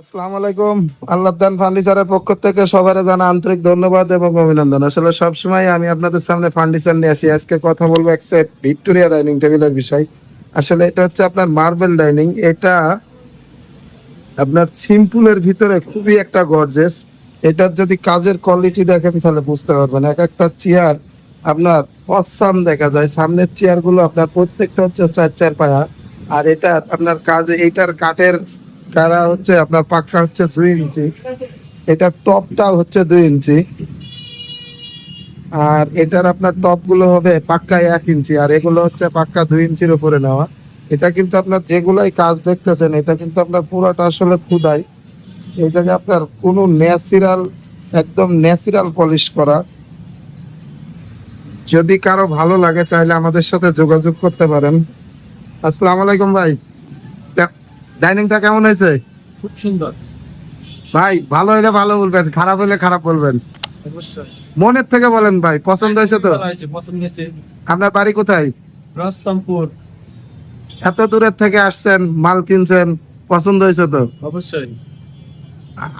আসসালামু আলাইকুম। আল্লাহদান ফার্নিচারের পক্ষ থেকে সবার জানা আন্তরিক ধন্যবাদ এবং অভিনন্দন। আসলে সবসময় আমি আপনাদের সামনে ফার্নিচার নিয়ে আসি। আজকে কথা বলব এক ভিক্টোরিয়া ডাইনিং টেবিলের বিষয়। আসলে এটা হচ্ছে আপনার মার্বেল ডাইনিং। এটা আপনার সিম্পলের ভিতরে খুবই একটা গর্জেস। এটার যদি কাজের কোয়ালিটি দেখেন তাহলে বুঝতে পারবেন। এক একটা চেয়ার আপনার অসাম দেখা যায়। সামনের চেয়ারগুলো আপনার প্রত্যেকটা হচ্ছে চার চার পায়া। আর এটা আপনার কাজ এইটার কাঠের কারা হচ্ছে, আপনার পাক্কা হচ্ছে দুই ইঞ্চি। এটার টপটাও হচ্ছে দুই ইঞ্চি। আর এটার আপনার টপগুলো হবে পাক্কা এক ইঞ্চি, আর এগুলো হচ্ছে পাক্কা দুই ইঞ্চির উপরে নেওয়া। এটা কিন্তু আপনার যেগুলাই কাজ দেখতেছেন, এটা কিন্তু আপনার পুরোটা আসলে খুদাই। এটাকে আপনার কোনো ন্যাচারাল, একদম ন্যাচারাল পলিশ করা। যদি কারও ভালো লাগে, চাইলে আমাদের সাথে যোগাযোগ করতে পারেন। আসসালামু আলাইকুম ভাই। ডাইনিংটা কেমন হয়েছে? খুব সুন্দর। ভাই ভালো হলে ভালো বলবেন খারাপ হলে খারাপ বলবেন। মনের থেকে বলেন ভাই পছন্দ হয়েছে তো? পছন্দ হয়েছে। আপনার বাড়ি কোথায়? রস্তমপুর। এত দূরের থেকে আসছেন মাল কিনছেন পছন্দ হয়েছে তো? অবশ্যই।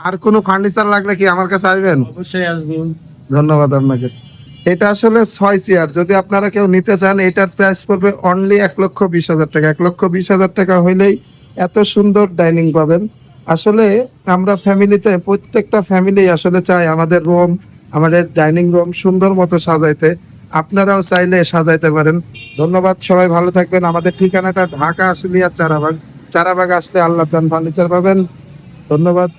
আর কোনো ফার্নিচার লাগলে কি আমার কাছে আসবেন? অবশ্যই আসবেন ধন্যবাদ আপনাকে। এটা আসলে ছয় চেয়ার যদি আপনারা কেউ নিতে চান এটার প্রাইস পড়বে অনলি এক লক্ষ বিশ হাজার টাকা। এক লক্ষ বিশ হাজার টাকা হইলেই এত সুন্দর ডাইনিং পাবেন। আসলে আমরা ফ্যামিলিতে প্রত্যেকটা ফ্যামিলি আসলে চাই আমাদের রুম আমাদের ডাইনিং রুম সুন্দর মতো সাজাইতে। আপনারাও চাইলে সাজাইতে পারেন। ধন্যবাদ, সবাই ভালো থাকবেন। আমাদের ঠিকানাটা ঢাকা আসলিয়া চারাবাগ। চারাবাগ আসলে আল্লাহ ফার্নিচার পাবেন। ধন্যবাদ।